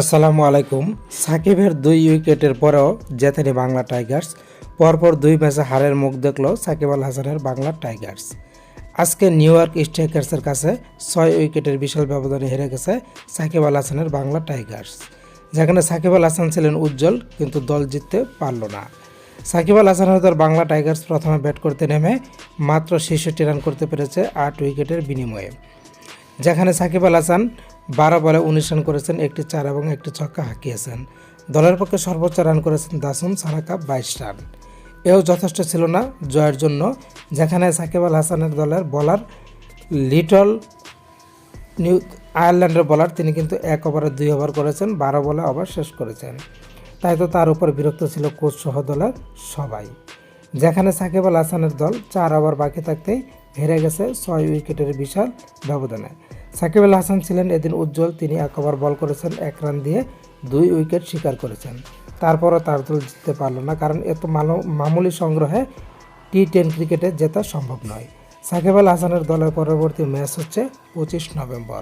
আসসালামু আলাইকুম। সাকিবের দুই উইকেটের পরেও জেতেনি বাংলা টাইগার্স। পরপর দুই ম্যাচে হারের মুখ দেখল সাকিব আল হাসানের বাংলা টাইগার্স। আজকে নিউ ইয়র্ক স্ট্রাইকার্সের কাছে ছয় উইকেটের বিশাল ব্যবধানে হেরে গেছে সাকিব আল হাসানের বাংলা টাইগার্স। যেখানে সাকিব আল হাসান ছিলেন উজ্জ্বল, কিন্তু দল জিততে পারল না। সাকিব আল হাসানের দল বাংলা টাইগার্স প্রথমে ব্যাট করতে নেমে মাত্র ছেষট্টি রান করতে পেরেছে আট উইকেটের বিনিময়ে। যেখানে সাকিব আল হাসান বারো বলে উনিশ রান করেছেন, একটি চার এবং একটি ছক্কা হাঁকিয়েছেন। দলের পক্ষে সর্বোচ্চ রান করেছেন দাসুম সারাকা বাইশ রান। এও যথেষ্ট ছিল না জয়ের জন্য, যেখানে সাকিব আল হাসানের দলের বলার লিটল নিউ আয়ারল্যান্ডের বলার, তিনি কিন্তু এক ওভারে দুই ওভার করেছেন, বারো বলে ওভার শেষ করেছেন। তাই তো তার উপর বিরক্ত ছিল কোচ সহ দলের সবাই। যেখানে সাকিব আল হাসানের দল চার ওভার বাকি থাকতেই হেরে গেছে ছয় উইকেটের বিশাল ব্যবধানে। সাকিব আল হাসান ছিলেন এদিন উজ্জ্বল, তিনি এক ওভার বল করেছেন, এক রান দিয়ে দুই উইকেট শিকার করেছেন। তারপরও তার দল জিততে পারল না, কারণ এত মালো- মামুলি সংগ্রহে টি টেন ক্রিকেটে জেতা সম্ভব নয়। সাকিব আল হাসানের দলের পরবর্তী ম্যাচ হচ্ছে পঁচিশ নভেম্বর।